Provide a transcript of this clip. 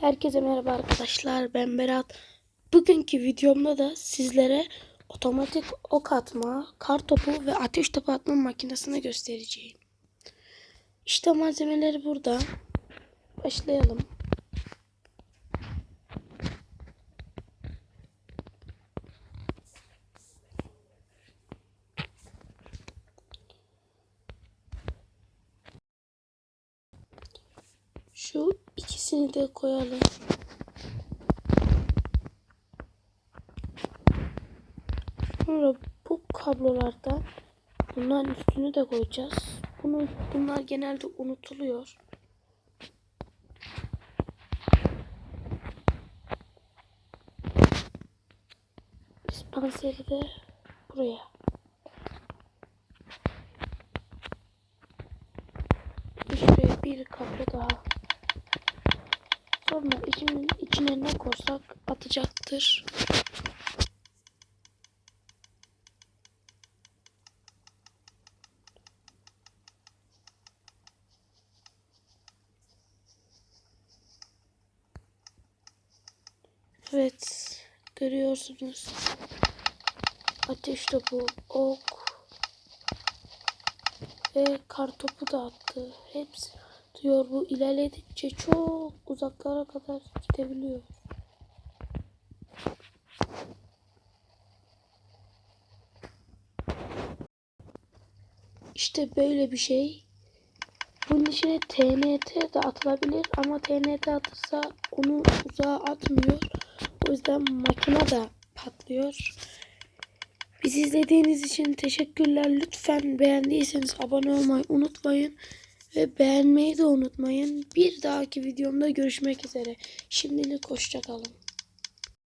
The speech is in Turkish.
Herkese merhaba arkadaşlar. Ben Berat. Bugünkü videomda da sizlere otomatik ok atma, kar topu ve ateş topu atma makinesini göstereceğim. İşte malzemeleri burada. Başlayalım. Şu ikisini de koyalım. Sonra bu kablolardan bunların üstünü de koyacağız. Bunu bunlar genelde unutuluyor. Dispanseri de buraya. Şuraya bir kablo Sonra içinin içine ne koysak atacaktır. Evet, görüyorsunuz. Ateş topu, ok ve kar topu da attı. Hepsi diyor bu ilerledikçe çok uzaklara kadar gidebiliyor. İşte böyle bir şey. Bunun içine TNT de atılabilir ama TNT atırsa onu uzağa atmıyor. O yüzden makine de patlıyor. Bizi izlediğiniz için teşekkürler. Lütfen beğendiyseniz abone olmayı unutmayın. Ve beğenmeyi de unutmayın. Bir dahaki videomda görüşmek üzere. Şimdilik hoşçakalın.